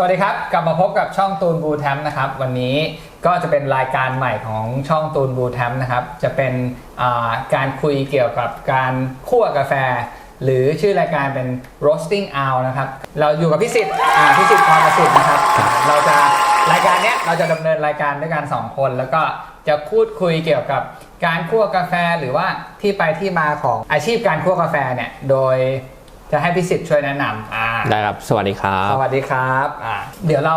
สวัสดีครับ กลับมาพบกับช่องตูนบูแทมนะครับ วันนี้ก็จะเป็นรายการใหม่ของช่องตูนบูแทมนะครับ จะเป็นาการคุยเกี่ยวกับการคั่วกาแฟ หรือชื่อรายการเป็น roasting out นะครับ เราอยู่กับพิสิทธิ์อ่าพิสิทธิ์พรประสิทธิ์นะครับ เราจะรายการเนี้ยเราจะดำเนินรายการด้วยกันสองคน แล้วก็จะพูดคุยเกี่ยวกับการคั่วกาแฟหรือว่าที่ไปที่มาของอาชีพการคั่วกาแฟเนี่ยโดย จะให้พิสิทธิ์ช่วยแนะนำอ่าได้ครับ สวัสดีครับ สวัสดีครับอ่าเดี๋ยวเรา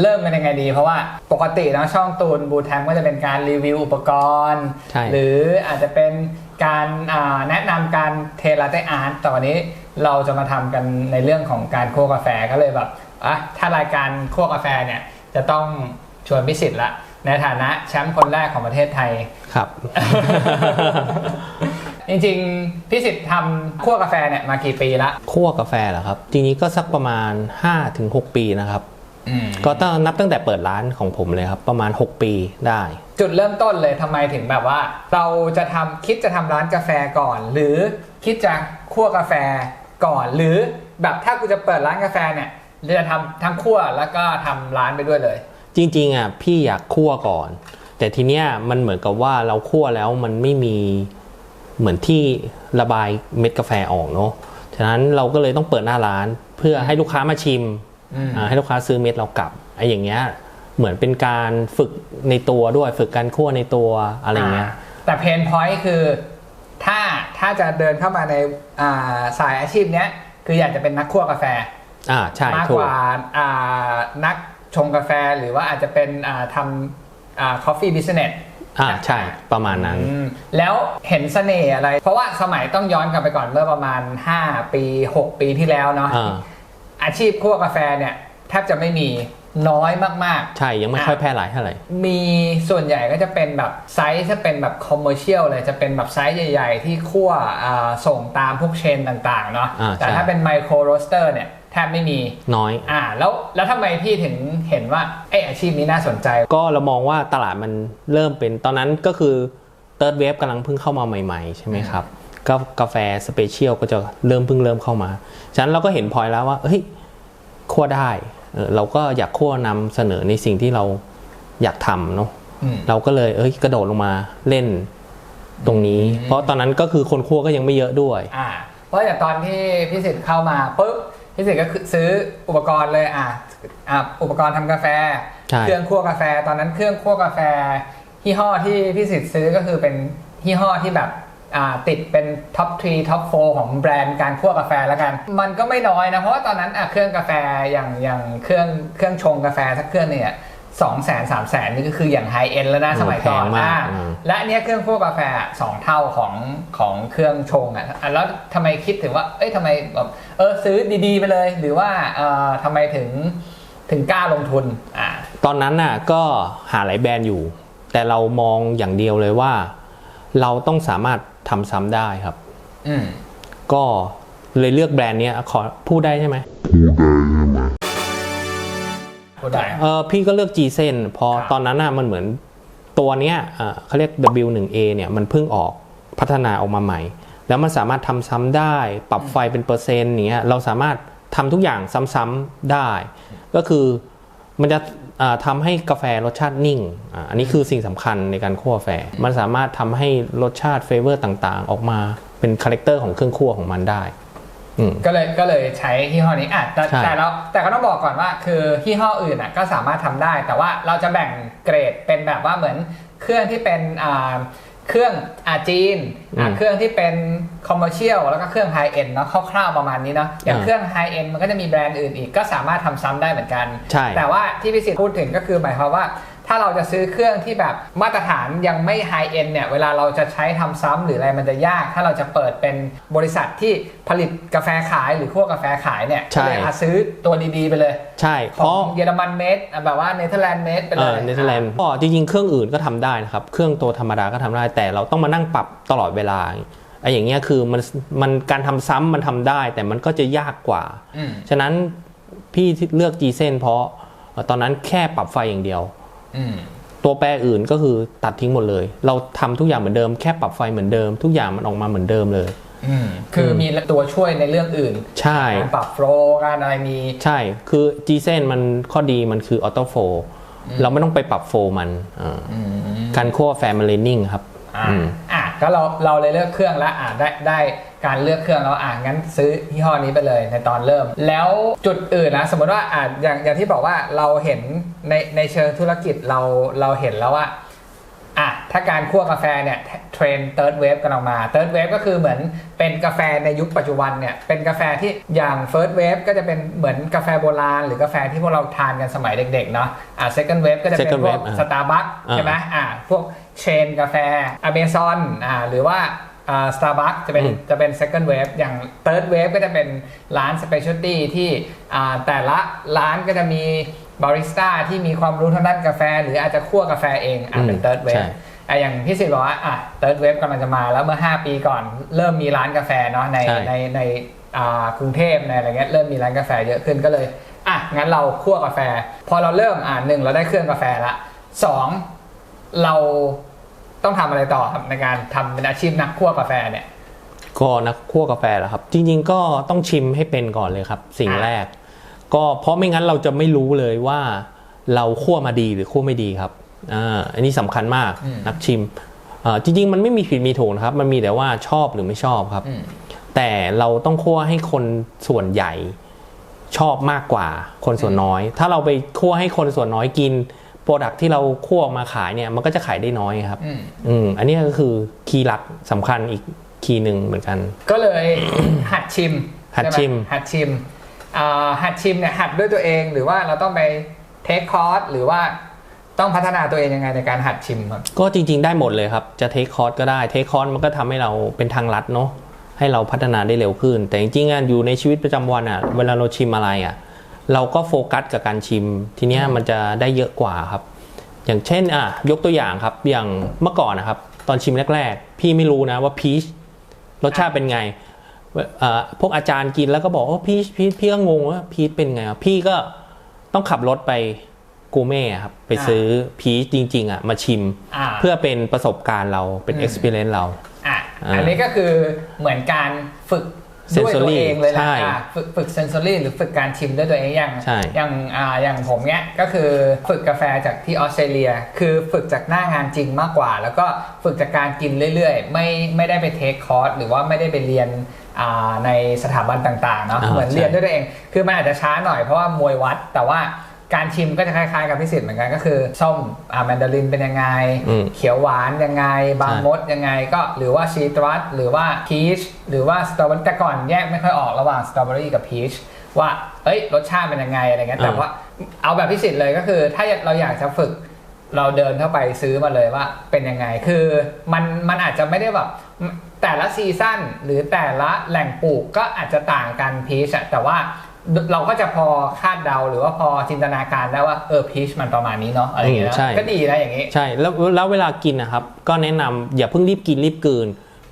เริ่มกันยังไงดี เพราะว่าปกตินะช่องตูนบูแทมก็จะเป็นการรีวิวอุปกรณ์ใช่หรืออาจจะเป็นการอ่าแนะนำการเทลาเต้อาร์ตแต่วันนี้เราจะมาทำกันในเรื่องของการคั่วกาแฟก็เลยแบบอะถ้ารายการคั่วกาแฟเนี่ยจะต้องชวนพิสิทธิ์ละในฐานะแชมป์คนแรกของประเทศไทยครับ จริงๆพิสิทธิ์ทำคั่วกาแฟเนี่ยมากี่ปีละคั่วกาแฟเหรอครับจริงๆก็สักประมาณ 5-6 ปีนะครับอืมก็ต้องนับตั้งแต่เปิดร้านของผมเลยครับ ประมาณ 6 ปีได้ จุดเริ่มต้นเลยทำไมถึงแบบว่า เราจะทำคิดจะทำร้านกาแฟก่อน หรือคิดจะคั่วกาแฟก่อน หรือแบบถ้ากูจะเปิดร้านกาแฟเนี่ยจะทำทั้งคั่วแล้วก็ทำร้านไปด้วยเลย จริงๆอะพี่อยากคั่วก่อน แต่ทีเนี้ยมันเหมือนกับว่าเราคั่วแล้วมันไม่มี เหมือนที่ระบายเม็ดกาแฟออกเนาะฉะนั้นเราก็เลยต้องเปิดหน้าร้านเพื่อให้ลูกค้ามาชิมอืมอ่าให้ลูกค้าซื้อเม็ดเรากลับไอ้อย่างเงี้ยเหมือนเป็นการฝึกในตัวด้วยฝึกการคั่วในตัวอะไรเงี้ยาแต่เพนพอยต์คือถ้าถ้าจะเดินเข้ามาในอ่าสายอาชีพเนี้ยคืออยากจะเป็นนักคั่วกาแฟอ่าใช่มากถูกกว่าอ่านักชงกาแฟหรือว่าอาจจะเป็นอ่าทำอ่า coffee business อ่าใช่ประมาณนั้นอืมแล้วเห็นเสน่ห์อะไร เพราะว่าสมัยต้องย้อนกลับไปก่อนเมื่อประมาณ 5 ปี 6 ปีที่แล้วเนาะอ่าอาชีพคั่วกาแฟเนี่ยแทบจะไม่มีน้อยมากใช่ยังไม่ค่อยแพร่หลายเท่าไหร่ๆมีส่วนใหญ่ก็จะเป็นแบบไซส์ถ้าเป็นแบบคอมเมอร์เชียลเลยจะเป็นแบบไซส์ใหญ่ ๆ ที่คั่วอ่าส่งตามพวกเชนต่าง ๆ เนาะอ่าแต่ใช่ถ้าเป็นไมโครโรสเตอร์เนี่ย แทบไม่มีน้อย อ่าแล้วแล้วทำไมพี่ถึงเห็นว่าไอยอาชีพนี้น่าสนใจ ก็เรามองว่าตลาดมันเริ่มเป็นตอนนั้นก็คือ Third Wave กำลังเพิ่งเข้ามาใหม่ ๆ ใช่ไหมครับก็กาแฟสเปเชียลก็จะเริ่มเพิ่งเริ่มเข้ามา ฉะนั้นเราก็เห็นพอยแล้วว่าเฮ้ยคั่วได้เออเราก็อยากคั่วนำเสนอในสิ่งที่เราอยากทำเนาะอืมเราก็เลยเอ้ยกระโดดลงมาเล่นตรงนี้ เพราะตอนนั้นก็คือคนคั่วก็ยังไม่เยอะด้วยอ่าเพราะอย่างตอนที่พิสิทธิ์เข้ามาปุ๊บ พิสิทธิ์ก็คือซื้ออุปกรณ์เลยอ่าอ่าอุปกรณ์ทำกาแฟใช่เครื่องคั่วกาแฟ ตอนนั้นเครื่องคั่วกาแฟยี่ห้อที่พิสิทธิ์ซื้อก็คือเป็นยี่ห้อที่แบบอ่าติดเป็นท็อป3ท็อป4ของแบรนด์การคั่วกาแฟแล้วกัน มันก็ไม่น้อยนะ เพราะว่าตอนนั้นอะเครื่องกาแฟอย่างอย่างเครื่องเครื่องชงกาแฟสักเครื่องเนี่ย สองแสนสามแสนนี่ก็คืออย่างไฮเอ็นแล้วนะสมัยก่อนแพงมากอะอืมและอันเนี้ยเครื่องคั่วกาแฟอะสองเท่าของของเครื่องชงอะอะแล้วทำไมคิดถึงว่า เอ้ยทำไมแบบเออซื้อดีๆไปเลย หรือว่าเอ่อทำไมถึงถึงกล้าลงทุนอ่าตอนนั้นน่ะก็หาหลายแบรนด์อยู่ แต่เรามองอย่างเดียวเลยว่า เราต้องสามารถทำซ้ำได้ครับ อืมก็เลยเลือกแบรนด์เนี้ยขอพูดได้ใช่ไหมพูดได้ เออพี่ก็เลือก G เซนพอครับตอนนั้นน่ะมันเหมือนตัวเนี้ยเอ่อเขาเรียก W1A เนี่ยมันเพิ่งออกพัฒนาออกมาใหม่ แล้วมันสามารถทำซ้ำได้ ปรับไฟเป็นเปอร์เซ็นต์อย่างเงี้ยเราสามารถทำทุกอย่างซ้ำๆได้ ก็คือมันจะอ่าทำให้กาแฟรสชาตินิ่งอ่าอันนี้คือสิ่งสำคัญในการคั่วกาแฟ มันสามารถทำให้รสชาติเฟเวอร์ต่างๆ ออกมาเป็นคาแรคเตอร์ของเครื่องคั่วของมันได้อืม ก็เลยก็เลยใช้ยี่ห้อนี้อะแต่ใช่แต่เราแต่ก็ต้องบอกก่อนว่า คือยี่ห้ออื่นอะก็สามารถทำได้ แต่ว่าเราจะแบ่งเกรดเป็นแบบว่าเหมือนเครื่องที่เป็นอ่าเครื่องอาจีนอะเครื่องที่เป็นคอมเมอร์เชียลแล้วก็เครื่องไฮเอ็นเนาะคร่าวๆประมาณนี้เนาะอย่างเครื่องไฮเอ็นมันก็จะมีแบรนด์อื่นอีกก็สามารถทำซ้ำได้เหมือนกันใช่แต่ว่าที่พิสิทธิ์พูดถึงก็คือหมายความว่า ถ้าเราจะซื้อเครื่องที่แบบมาตรฐานยังไม่ไฮเอ็นเนี่ยเวลาเราจะใช้ทำซ้ำหรืออะไรมันจะยาก ถ้าเราจะเปิดเป็นบริษัทที่ผลิตกาแฟขายหรือคั่วกาแฟขายเนี่ยใช่ก็เลยอาจซื้อตัวดีๆไปเลย ใช่เพขอราะงเยอรมันเมดแบบว่าเนเธอร์แลนด์เมดไปเอเลอยเนเธอร์แลนด์ก็จริงๆเครื่องอื่นก็ทำได้นะครับ เครื่องตัวธรรมดาก็ทำได้แต่เราต้องมานั่งปรับตลอดเวลาไอ้อย่างเงี้ยคือมันมันการทำซ้ำมันทำได้ แต่มันก็จะยากกว่าอืมฉะนั้นพี่เลือก G เซนเพราะเอ่อตอนนั้นแค่ปรับไฟอย่างเดียวอืม ตัวแปรอื่นก็คือตัดทิ้งหมดเลย เราทำทุกอย่างเหมือนเดิมแค่ปรับไฟเหมือนเดิม ทุกอย่างมันออกมาเหมือนเดิมเลยอืมคือมีตัวช่วยในเรื่องอื่น ใช่การปรับโฟล์การอะไรมี ใช่ คือ G เซนมันข้อดีมันคือออโต้โฟเราไม่ต้องไปปรับโฟมันอ่าการคั่วแฟร์มันเลนนิ่งครับอ่าอืมอะก็เราเราเลยเลือกเครื่องแล้วอะได้ได้ การเลือกเครื่องแล้วอะงั้นซื้อยี่ห้อนี้ไปเลยในตอนเริ่ม แล้วจุดอื่นนะสมมติว่าอะอย่างอย่างที่บอกว่าเราเห็นในในเชิงธุรกิจเราเราเห็นแล้วว่าอะถ้าการคั่วกาแฟเนี่ยเทรนเติร์ดเวฟกันออกมาเติร์ดเวฟก็คือเหมือนเป็นกาแฟในยุคปัจจุบันเนี่ยเป็นกาแฟที่อย่างเฟิร์สเวฟก็จะเป็นเหมือนกาแฟโบราณ หรือกาแฟที่พวกเราทานกันสมัยเด็กๆเนาะอะเซคันด์เวฟก็จะเป็น Second พวก wave อะสตาร์บัคอ่าใช่ไหมอ่าพวกเชนกาแฟอเมซอนอ่าหรือว่าอ่า สตาร์บัคจะเป็นอืมจะเป็น second wave อย่าง third wave ก็จะเป็นร้าน specialty ที่อ่าแต่ละร้านก็จะมีบาริสต้าที่มีความรู้ทางด้านกาแฟ หรืออาจจะคั่วกาแฟเองอ่าเป็นอืม third ใช่ wave อะอย่างพี่สิทธิ์บอกว่าอะ third wave กำลังจะมาแล้วเมื่อ 5 ปีก่อน เริ่มมีร้านกาแฟเนาะในใช่ในในอ่ากรุงเทพในอะไรเงี้ยเริ่มมีร้านกาแฟเยอะขึ้นก็เลยอะงั้นเราคั่วกาแฟ พอเราเริ่มอ่าหนึ่งเราได้เครื่องกาแฟละสองเรา ต้องทำอะไรต่อครับในการทำเป็นอาชีพนักคั่วกาแฟเนี่ยก็นักคั่วกาแฟเหรอครับ จริง ๆ ก็ต้องชิมให้เป็นก่อนเลยครับ สิ่งอะแรก ก็เพราะไม่งั้นเราจะไม่รู้เลยว่า เราคั่วมาดีหรือคั่วไม่ดีครับอ่าอันนี้สำคัญมากนักชิมอ่าจริง ๆ มันไม่มีผิดมีถูกนะครับ มันมีแต่ว่าชอบหรือไม่ชอบครับอืมแต่เราต้องคั่วให้คนส่วนใหญ่ชอบมากกว่าคนส่วนน้อย ถ้าเราไปคั่วให้คนส่วนน้อยกิน โปรดักที่เราคั่วออกมาขายเนี่ยมันก็จะขายได้น้อยครับอืมอืมอันนี้ก็คือคีย์หลักสำคัญอีกคีย์หนึ่งเหมือนกัน ก็เลยหัดชิม หัดใไหชิม หัดชิมอ่าหัดชิมเนี่ยหัดด้วยตัวเองหรือว่าเราต้องไปเทคคอร์สหรือว่าต้องพัฒนาตัวเองยังไงในการหัดชิมครับก็จริง ๆ ได้หมดเลยครับ จะเทคคอร์สก็ได้เทคคอร์สมันก็ทำให้เราเป็นทางลัดเนาะให้เราพัฒนาได้เร็วขึ้น แต่จริงๆอะอยู่ในชีวิตประจำวันอะ เวลาเราชิมอะไรอะ เราก็โฟกัสกับการชิม ทีเนี้ยมันจะได้เยอะกว่าครับ อย่างเช่นอะยกตัวอย่างครับอย่างเมื่อก่อนนะครับ ตอนชิมแรก ๆ พี่ไม่รู้นะว่าพีชรสชาติเป็นไงเอ่อพวกอาจารย์กินแล้วก็บอกว่าพีชพีชพี่ก็งงว่าพีชเป็นไงอะพี่ก็ต้องขับรถไปกูเม่ครับไปซื้อพีชจริง ๆอะมาชิมอ่าเพื่อเป็นประสบการณ์เราเป็นอืม experience เราอะอ่าอันนี้ก็คือเหมือนการฝึก ด้วยตัว Sensory เองเลยนะใช่อะฝึกฝึกเซนซอรี่หรือฝึกการชิมด้วยตัวเองอย่างใช่อย่างอ่าอย่างผมเนี้ยก็คือฝึกกาแฟจากที่ออสเตรเลีย คือฝึกจากหน้างานจริงมากกว่า แล้วก็ฝึกจากการกินเรื่อยๆ ไม่ไม่ได้ไปเทคคอร์สหรือว่าไม่ได้ไปเรียนอ่าในสถาบันต่างๆเนาะอ่าเหมือนใช่เรียนด้วยตัวเอง คือมันอาจจะช้าหน่อยเพราะว่ามวยวัดแต่ว่า การชิมก็จะคล้ายๆกับพิสิทธิ์เหมือนกันก็คือส้มอ่าแมนดารินเป็นยังไง อืมเขียวหวานยังไง บางใช่มดยังไงก็หรือว่าซีตรัสหรือว่าพีชหรือว่าสตรอเบอรี่แต่ก่อนแยกไม่ค่อยออกระหว่างสตรอเบอรี่กับพีชว่าเอ้ยรสชาติเป็นยังไงอะไรเงี้ยแต่ว่าเอาแบบพิสิทธิ์เลยก็คือ ถ้าเราอยากจะฝึก เราเดินเข้าไปซื้อมาเลยว่าเป็นยังไง คือมันมันอาจจะไม่ได้แบบแต่ละซีซั่นหรือแต่ละแหล่งปลูกก็อาจจะต่างกันพีชอะแต่ว่า เราก็จะพอคาดเดาหรือว่าพอจินตนาการได้ว่าเออพีชมันประมาณนี้เนาะอะไรอย่างเงี้ยอืมใช่นะก็ดีนะอย่างงี้ใช่แล้วแล้วเวลากินนะครับ ก็แนะนำอย่าเพิ่งรีบกินรีบกลืน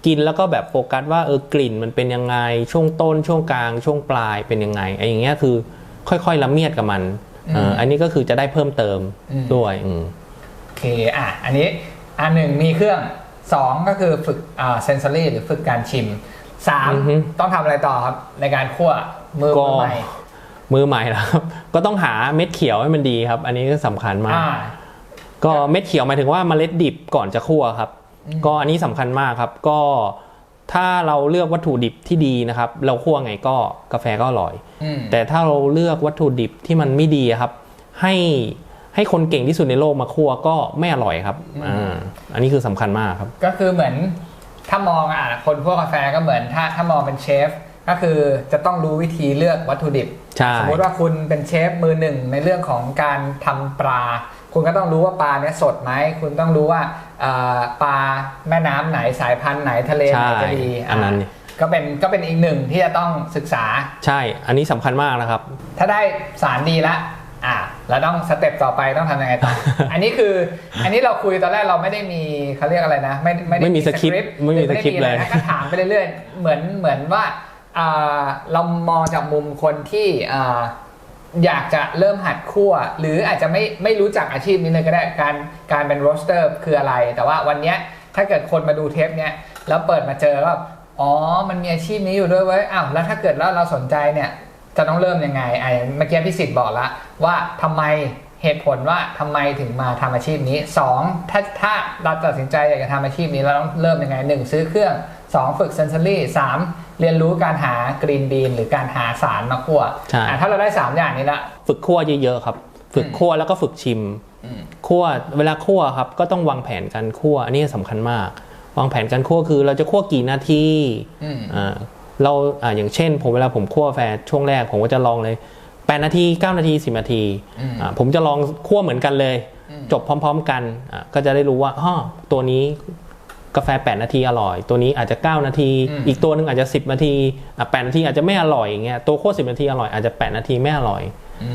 กินแล้วก็แบบโฟกัสว่าเออกลิ่นมันเป็นยังไงช่วงต้น ช่วงกลาง ช่วงปลายเป็นยังไงไอ้อย่างเงี้ยคือค่อยๆละเมียดกับมันเออมอันนี้ก็คือจะได้เพิ่มเติมอืมด้วยอืมโอเคอะอันนี้อันหนึ่งมีเครื่อง2ก็คือฝึกอ่าเซนซอรี่หรือฝึกการชิมอือฮึ3ต้องทำอะไรต่อครับในการคั่ว มือก็มือใหม่มือใหม่แล้วครับก็ต้องหาเม็ดเขียวให้มันดีครับ อันนี้ก็สำคัญมากอ่าก็เม็ดเขียวหมายถึงว่าเมล็ดดิบก่อนจะคั่วครับอืมก็อันนี้สำคัญมากครับ ก็ถ้าเราเลือกวัตถุดิบที่ดีนะครับ เราคั่วไงก็กาแฟก็อร่อยอืมแต่ถ้าเราเลือกวัตถุดิบที่มันไม่ดีอะครับ ให้ให้คนเก่งที่สุดในโลกมาคั่วก็ไม่อร่อยครับอ่าอันนี้คือสำคัญมากครับ ก็คือเหมือนถ้ามองอะคนพวกกาแฟก็เหมือนถ้าถ้ามองเป็นเชฟ ก็คือจะต้องรู้วิธีเลือกวัตถุดิบใช่สมมติว่าคุณเป็นเชฟมือหนึ่งในเรื่องของการทำปลา คุณก็ต้องรู้ว่าปลาเนี้ยสดไหม คุณต้องรู้ว่าเอ่อปลาแม่น้ำไหนสายพันธุ์ไหนทะเลไหนใช่จะดีอันนั้นอะก็เป็นก็เป็นอีกหนึ่งที่จะต้องศึกษา ใช่ อันนี้สำคัญมากนะครับ ถ้าได้สารดีละอะแล้วต้องสเต็ปต่อไปต้องทำยังไงต่อ อันนี้คือ อันนี้เราคุยตอนแรกเราไม่ได้มีเขาเรียกอะไรนะ ไม่ไม่ได้ไม่มีสคริปต์ไม่มีหรือสคริปต์อะไนะเลยก็ถามไปเรื่อยๆ เหมือนเหมือนว่าอ่า เรามองจากมุมคนที่ออยากจะเริ่มหัดคั่ว หรืออาจจะไม่ไม่รู้จักอาชีพนี้เลยก็ได้การการเป็นโรสเตอร์คืออะไร แต่ว่าวันนี้ถ้าเกิดคนมาดูเทปเนี้ยแล้วเปิดมาเจอว่าอ๋อมันมีอาชีพนี้อยู่ด้วยเว้ยอ้าวแล้วถ้าเกิดว่าเราสนใจเนี่ยจะต้องเริ่มยังไงไอ้เมื่อกี้พี่สิทธิ์บอกแล้วว่าทำไมเหตุผลว่าทำไมถึงมาทำอาชีพนี้สองถ้าถ้าเราตัดสินใจอยากจะทำอาชีพนี้เราต้องเริ่มยังไงหนึ่งซื้อเครื่องสองฝึกเซนเซอรี่สาม เรียนรู้การหากรีนบีนหรือการหาสารมาคั่วใช่อะถ้าเราได้สามอย่างนี้ละฝึกคั่วเยอะๆครับ ฝึกคั่วแล้วก็ฝึกชิมอืมคั่วเวลาคั่วครับก็ต้องวางแผนการคั่วอันนี้สำคัญมาก วางแผนการคั่วคือเราจะคั่วกี่นาทีอืมอ่าเราอ่าอย่างเช่น ผมเวลาผมคั่วกาแฟช่วงแรกผมก็จะลองเลย8นาที9นาที10นาทีอืมอ่าผมจะลองคั่วเหมือนกันเลยอืมจบพร้อม ๆ กันอ่าก็จะได้รู้ว่าอ๋อตัวนี้ กาแฟ 8 นาทีอร่อย ตัวนี้อาจจะ 9 นาที อีกตัวหนึ่งอาจจะ 10 นาทีอะ8นาทีอาจจะไม่อร่อยอย่างเงี้ยตัวคั่ว10 นาทีอร่อยอาจจะ 8 นาทีไม่อร่อยอื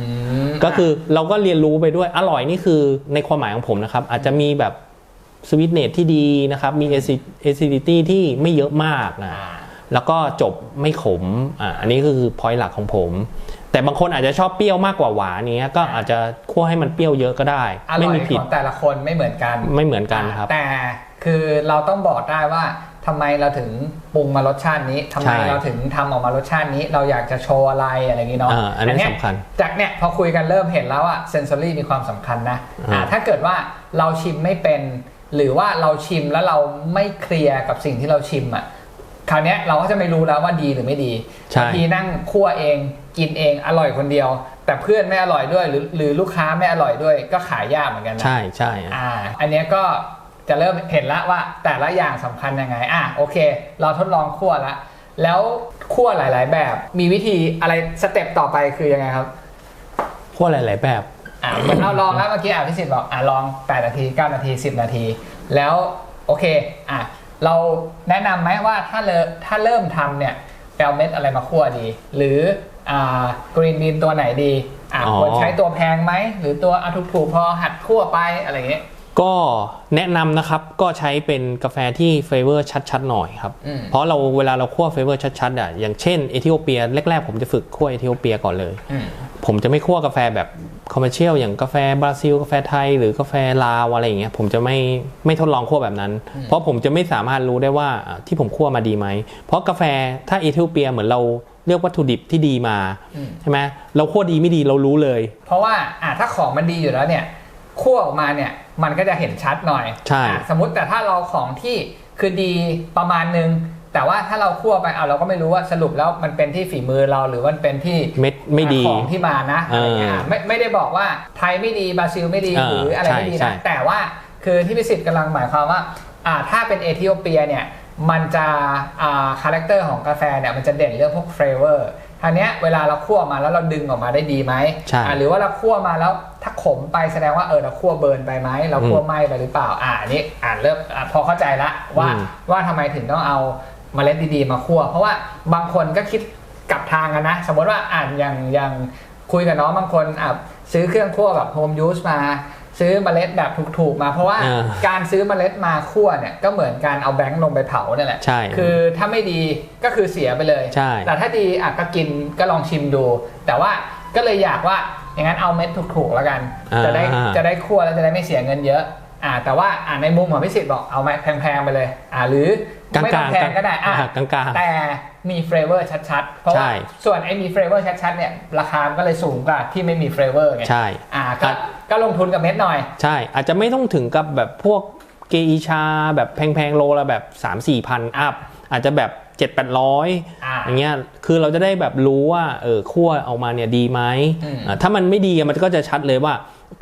มก็คือเราก็เรียนรู้ไปด้วยอร่อยนี่คือในความหมายของผมนะครับ อาจจะมีแบบสวิตเนตที่ดีนะครับ มี acidity ที่ไม่เยอะมากนะอ่าแล้วก็จบไม่ขมอ่าอันนี้ก็คือ point หลักของผม แต่บางคนอาจจะชอบเปรี้ยวมากกว่าหวานเนี้ยก็อาจจะคั่วให้มันเปรี้ยวเยอะก็ได้อร่ไม่อยมีผิขดองแต่ละคนไม่เหมือนกันไม่เหมือนกันครับ แต่ คือเราต้องบอกได้ว่าทำไมเราถึงปรุงมารสชาตินี้ทำไมใช่เราถึงทำออกมารสชาตินี้ เราอยากจะโชว์อะไรอะไรอย่างนี้เนาะอ่าอันนั้นเยสำคัญจากเนี่ยพอคุยกันเริ่มเห็นแล้วอะเซนซอรี่มีความสำคัญนะอ่า อ่าถ้าเกิดว่าเราชิมไม่เป็น หรือว่าเราชิมแล้วเราไม่เคลียร์กับสิ่งที่เราชิมอะคราวเนี้ยเราก็จะไม่รู้แล้วว่าดีหรือไม่ดีใช่ บางทีนั่งคั่วเองกินเองอร่อยคนเดียว แต่เพื่อนไม่อร่อยด้วยหรือหรือลูกค้าไม่อร่อยด้วยก็ขายยากเหมือนกันนะ ใช่ใช่อะ อ่าอันเนี้ยก็ จะเริ่มเห็นละว่าแต่ละอย่างสำคัญยังไง อะโอเค เราทดลองคั่วละ แล้วคั่วหลาย ๆ แบบมีวิธีอะไรสเต็ปต่อไปคือยังไงครับคั่วหลาย ๆ แบบอ่าเหมือนเราลองแล้วเมื่อกี้อะพี่สิทธิ์บอกอะลอง 8 นาที 9 นาที 10 นาที แล้วโอเคอะเราแนะนำไหมว่าถ้าเริ่มถ้าเริ่มทำเนี่ยไปเอาเม็ดอะไรมาคั่วดี หรืออ่ากรีนบีนตัวไหนดีอะอ๋อควรใช้ตัวแพงไหมหรือตัวเอาถูกๆพอหัดคั่วไปอะไรอย่างเงี้ย ก็แนะนำนะครับก็ใช้เป็นกาแฟที่เฟเวอร์ชัดๆหน่อยครับอืมเพราะเราเวลาเราคั่วเฟเวอร์ชัดๆอะอย่างเช่นเอธิโอเปียแรกๆ ผมจะฝึกคั่วเอธิโอเปียก่อนเลยอืมผมจะไม่คั่วกาแฟแบบคอมเมอร์เชียลอย่างกาแฟบราซิล กาแฟไทย หรือกาแฟลาวอะไรอย่างเงี้ยผมจะไม่ไม่ทดลองคั่วแบบนั้น เพราะผมจะไม่สามารถรู้ได้ว่าอะที่ผมคั่วมาดีไหม เพราะกาแฟถ้าเอธิโอเปียเหมือนเราเลือกวัตถุดิบที่ดีมาอืมใช่ไหมเราคั่วดีไม่ดีเรารู้เลย เพราะว่าอะถ้าของมันดีอยู่แล้วเนี่ยคั่วออกมาเนี่ย มันก็จะเห็นชัดหน่อยใช่อะสมมติแต่ถ้าเราของที่คือดีประมาณนึงแต่ว่าถ้าเราคั่วไปเอาเราก็ไม่รู้ว่าสรุปแล้วมันเป็นที่ฝีมือเราหรือว่ามันเป็นที่เม็ดไม่ดีของที่มานะอะไรเงี้ยเออไม่ไม่ได้บอกว่าไทยไม่ดีบราซิลไม่ดีเออหรืออะไรไม่ดีใช่นะใช่แต่ว่าคือที่พิสิทธิ์กำลังหมายความว่าอ่าถ้าเป็นเอธิโอเปียเนี่ยมันจะอ่าคาแรคเตอร์ของกาแฟเนี่ยมันจะเด่นเรื่องพวกเฟรเวอร์ ทีเนี้ยเวลาเราคั่วมาแล้วเราดึงออกมาได้ดีไหมใช่อ่าหรือว่าเราคั่วมาแล้วถ้าขมไปแสดงว่าเออเราคั่วเบิร์นไปไหมเราคั่วไหม้ไปหรือเปล่า อ่าอันนี้อ่านเริ่มอะพอเข้าใจละว่าอืมว่าทำไมถึงต้องเอาเมล็ดดีๆมาคั่ว เพราะว่าบางคนก็คิดกลับทางกันนะ สมมติว่าอ่านอย่างอย่างคุยกับน้องบางคนอะซื้อเครื่องคั่วแบบโฮมยูสมา ซื้อเมล็ดแบบถูกๆมา เพราะว่าอ่าการซื้อเมล็ดมาคั่วเนี่ยก็เหมือนการเอาแบงค์ลงไปเผาเนี่ยแหละใช่คือถ้าไม่ดีก็คือเสียไปเลยใช่แต่ถ้าดีอะก็กินก็ลองชิมดู แต่ว่าก็เลยอยากว่าอย่างนั้นเอาเม็ดถูกๆแล้วกันอ่าจะได้จะได้คั่วแล้วจะได้ไม่เสียเงินเยอะ อ่าแต่ว่าอ่าในมุมของพิสิทธิ์บอกเอาไหมแพงๆไปเลยอ่าหรือกลางไม่ๆต้องแพงก็ได้อะอะกลางๆแต่มีเฟรเวอร์ชัดๆ เพราะว่าใช่ส่วนไอ้มีเฟรเวอร์ชัดๆเนี่ยราคามันก็เลยสูงกว่าที่ไม่มีเฟรเวอร์ไงใช่อ่าก็อะก็ลงทุนกับเม็ดหน่อย ใช่ อาจจะไม่ต้องถึงกับแบบพวกเกอีชาแบบแพงๆโลละแบบ 3 4พันอัพอาจจะแบบ7 8 0 0อ่าอย่างเงี้ยคือเราจะได้แบบรู้ว่าเออคั่วออกมาเนี่ยดีไหมอืมอ่าถ้ามันไม่ดีอะมันก็จะชัดเลยว่า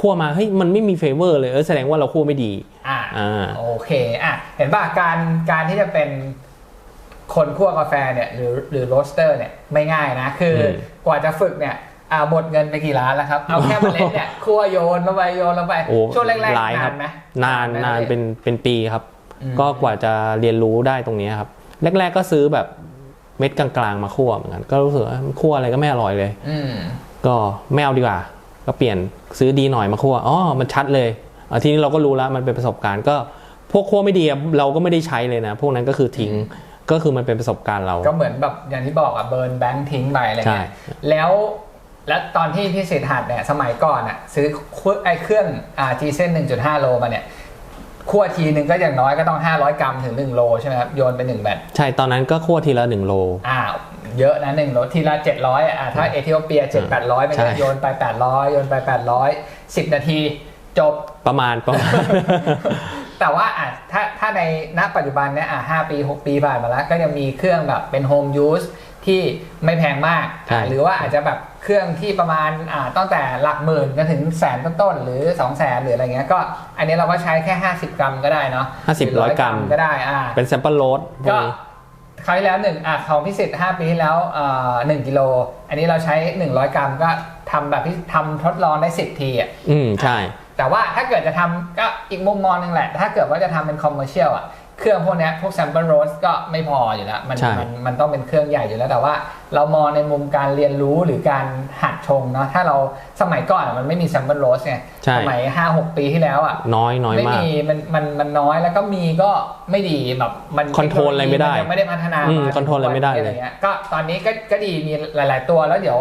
คั่วมาเฮ้ยมันไม่มีเฟเวอร์เลยเออแสดงว่าเราคั่วไม่ดีอ่าอ่าโอเคอะเห็นป่ะการการที่จะเป็นคนคั่วกาแฟเนี่ยหรือหรือโรสเตอร์เนี่ยไม่ง่ายนะ คืออมกว่าจะฝึกเนี่ยอ่าหมดเงินไปกี่ล้านแล้วครับ เอาแค่เมล็ดเนี่ยคั่วโยนลงไปโยนลงไปโอ้ช่วงแรกหลายๆครันาบนไหมนานไหมนานพี่เป็นเป็นปีครับอืมก็กว่าจะเรียนรู้ได้ตรงนี้ครับ แรก ๆก็ซื้อแบบเม็ดกลางๆมาคั่วเหมือนกันก็รู้สึกว่าคั่วอะไรก็ไม่อร่อยเลยอืมก็ไม่เอาดีกว่า ก็เปลี่ยนซื้อดีหน่อยมาคั่วอ๋อมันชัดเลยอะทีนี้เราก็รู้แล้วมันเป็นประสบการณ์ก็พวกคั่วไม่ดีอะเราก็ไม่ได้ใช้เลยนะ พวกนั้นก็คือทิ้งก็คือมันเป็นประสบการณ์เรา ก็เหมือนแบบอย่างที่บอกอะเบิร์นแบงค์ทิ้งไปอะไรใช่เงี้ยแล้วแล้วตอนที่พี่สิทธิ์หัดเนี่ยสมัยก่อนอะซื้อเครื่องไอ้เครื่องอ่าจีเซน1.5โลมาเนี่ยคั่วทีหนึ่งก็อย่างน้อยก็ต้อง 500 กรัมถึง 1 โลใช่ไหมครับโยนไป1แบตใช่ตอนนั้นก็คั่วทีละ 1 โลอ่า เยอะนะ1โลทีละ700อะถ้าเอธิโอเปีย7 800มันใช่ก็โยนไป800โยนไป800 10นาทีจบประมาณประมาณ แต่ว่าอะถ้าถ้าในณปัจจุบันเนี่ยอะห้าปี6ปีผ่านมาแล้ว ก็ยังมีเครื่องแบบเป็นโฮมยูสที่ไม่แพงมากใช่หรือว่าอาจจะแบบเครื่องที่ประมาณอ่าตั้งแต่หลักหมื่นก็ถึงแสนต้นๆหรือ2 0 0แสนหรืออะไรเงี้ยก็อันนี้เราก็ใช้แค่ 50 กรัมก็ได้เนาะ50หรือร้อยกรัมก็ได้อ่าเป็นแซมเปิลโหลดพวกก็นี้ คราวที่แล้วหนึ่งอะของพิเศษ5ปีที่แล้วอ่าหนึ่งกิโล อันนี้เราใช้100กรัมก็ทำแบบที่ทำทดลองได้10ทีอะ อืมใช่ แต่ว่าถ้าเกิดจะทำก็อีกมุมมองหนึงแหละ ถ้าเกิดว่าจะทำเป็นคอมเมอร์เชียลอะ เครื่องพวกเนี้ยพวก sample roast ก็ไม่พออยู่แล้ว มันใช่มันมันต้องเป็นเครื่องใหญ่อยู่แล้วแต่ว่า เรามองในมุมการเรียนรู้หรือการหัดชงเนาะถ้าเราสมัยก่อนอะมันไม่มี sample roast ไงใช่สมัย5-6ปีที่แล้วอะน้อยน้อยไม่มากมีมันมันมันน้อยแล้วก็มีก็ไม่ดีแบบมันคอนโทรลอะไรไม่ได้นยังไม่ได้พัฒนาอืมมาคอนโทรลอะไรไม่ได้เลยอะรงี้ก็ตอนนี้ก็ก็ดีมีหลาย ๆ ตัวแล้วเดี๋ยว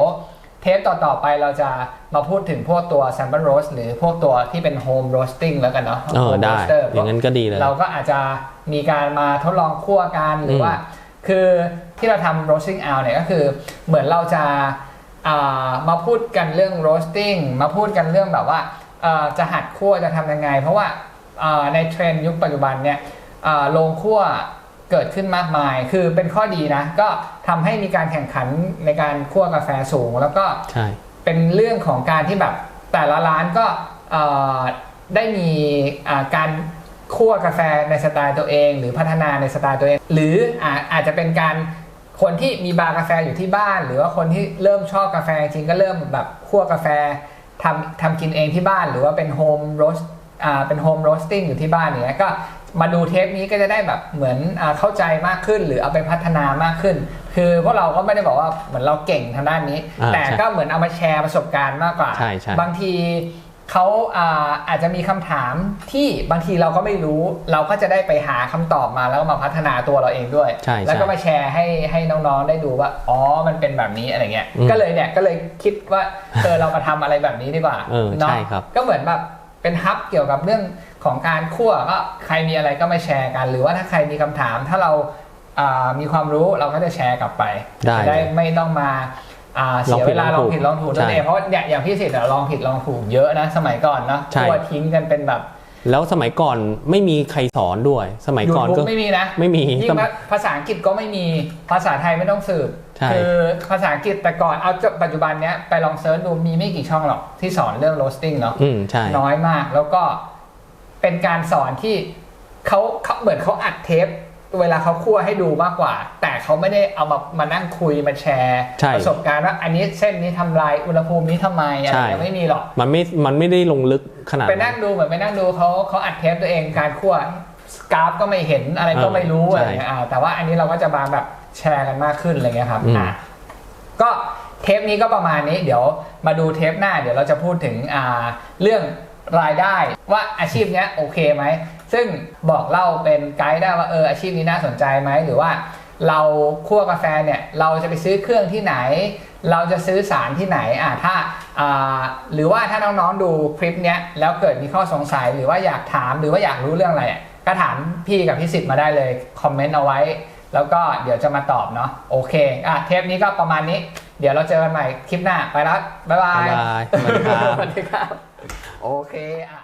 เทปต่อ ๆ ไปเราจะมาพูดถึงพวกตัว sample roast หรือพวกตัวที่เป็น home roasting แล้วกันเนาะเออ home ได้ roaster อย่างนั้นก็ดีเลยเราก็อาจจะ มีการมาทดลองคั่วกันหรืออมว่า คือที่เราทำ roasting out เนี่ยก็คือเหมือนเราจะอ่ามาพูดกันเรื่อง roasting มาพูดกันเรื่องแบบว่าเอ่อจะหัดคั่วจะทำยังไง เพราะว่าอ่าในเทรนด์ยุคปัจจุบันเนี่ยอ่าโรงคั่วเกิดขึ้นมากมาย คือเป็นข้อดีนะ ก็ทำให้มีการแข่งขันในการคั่วกาแฟสูง แล้วก็ใช่เป็นเรื่องของการที่แบบแต่ละร้านก็เอ่อได้มีอ่าการ คั่วกาแฟในสไตล์ตัวเอง หรือพัฒนาในสไตล์ตัวเอง หรืออาอาจจะเป็นการคนที่มีบาร์กาแฟอยู่ที่บ้าน หรือว่าคนที่เริ่มชอบกาแฟจริงก็เริ่มแบบคั่วกาแฟทำทำกินเองที่บ้าน หรือว่าเป็นโฮมโรสอ่าเป็นโฮมโรสติ้งอยู่ที่บ้านอย่างเงี้ยก็มาดูเทปนี้ก็จะได้แบบเหมือนอาเข้าใจมากขึ้น หรือเอาไปพัฒนามากขึ้น คือพวกเราก็ไม่ได้บอกว่าเหมือนเราเก่งทางด้านนี้อ่าแต่ใช่ก็เหมือนเอามาแชร์ประสบการณ์มากกว่าใช่ใช่บางที เขาอ่าอาจจะมีคำถามที่บางทีเราก็ไม่รู้ เราก็จะได้ไปหาคำตอบมาแล้วก็มาพัฒนาตัวเราเองด้วยใช่แล้วก็ใช่มาแชร์ให้ให้น้องๆได้ดูว่าอ๋อมันเป็นแบบนี้อะไรเงี้ยอืมก็เลยเนี่ยก็เลยคิดว่าเออเรามาทำอะไรแบบนี้ดีกว่าเออนาะใช่ครับก็เหมือนแบบเป็นฮับเกี่ยวกับเรื่องของการคั่วก็ใครมีอะไรก็มาแชร์กัน หรือว่าถ้าใครมีคำถามถ้าเราอ่ามีความรู้เราก็จะแชร์กลับไปได้จะได้ไม่ต้องมาอ่า เสียเวลาลลอองงผิผิดดลองถูกใช่นั่นเองเพราะเนี่ยอย่างพี่สิทธิ์อะลองผิดลองถูกเยอะนะสมัยก่อนเนาะใช่คั่วทิ้งกันเป็นแบบแล้วสมัยก่อนไม่มีใครสอนด้วย สมัยยูก่อนทูบก็ไม่มีนะไม่มียิ่งภาษาอังกฤษก็ไม่มีภาษาไทยไม่ต้องสืบใช่คือภาษาอังกฤษแต่ก่อนเอาจปัจจุบันเนี้ยไปลองเซิร์ชดูมีไม่กี่ช่องหรอกที่สอนเรื่อง roasting เนาะอืมใช่น้อยมากแล้วก็เป็นการสอนที่เขาเขาเหมือนเขาอัดเทป เวลาเขาคั่วให้ดูมากกว่า แต่เขาไม่ได้เอามามานั่งคุยมาแชร์ใช่ประสบการณ์ว่าอันนี้เส้นนี้ทำลายอุณหภูมินี้ทำไมอะไรใช่เงี้ยไม่มีหรอก มันไม่มันไม่ได้ลงลึกขนาดไปนั้นั่นงดูเหมือนไปนั่งดูเขาเขาอัดเทปตัวเองการคั่วกราฟก็ไม่เห็นอะไรก็ไม่รู้เอออะไรเงี้ยอ่าแต่ว่าอันนี้เราก็จะมาแบบแชร์กันมากขึ้นอะไรเงี้ยครับอืมอ่าก็เทปนี้ก็ประมาณนี้ เดี๋ยวมาดูเทปหน้า เดี๋ยวเราจะพูดถึงอ่าเรื่องรายได้ว่าอาชีพเนี้ยโอเคไหม ซึ่งบอกเล่าเป็นไกด์ได้ว่าเอออาชีพนี้น่าสนใจไหมหรือว่าเราคั่วกาแฟเนี่ยเราจะไปซื้อเครื่องที่ไหน เราจะซื้อสารที่ไหนอ่าถ้าอ่าหรือว่าถ้าน้องๆดูคลิปเนี้ยแล้วเกิดมีข้อสงสัยหรือว่าอยากถามหรือว่าอยากรู้เรื่องอะไรอะก็ถามพี่กับพี่สิทธิ์มาได้เลยคอมเมนต์เอาไว้ แล้วก็เดี๋ยวจะมาตอบเนาะโอเคอะเทปนี้ก็ประมาณนี้ เดี๋ยวเราเจอกันใหม่คลิปหน้าไปแล้วบ๊ายบายบ๊ายบายสวัสดีครับสวัสดีครับโอเคอะ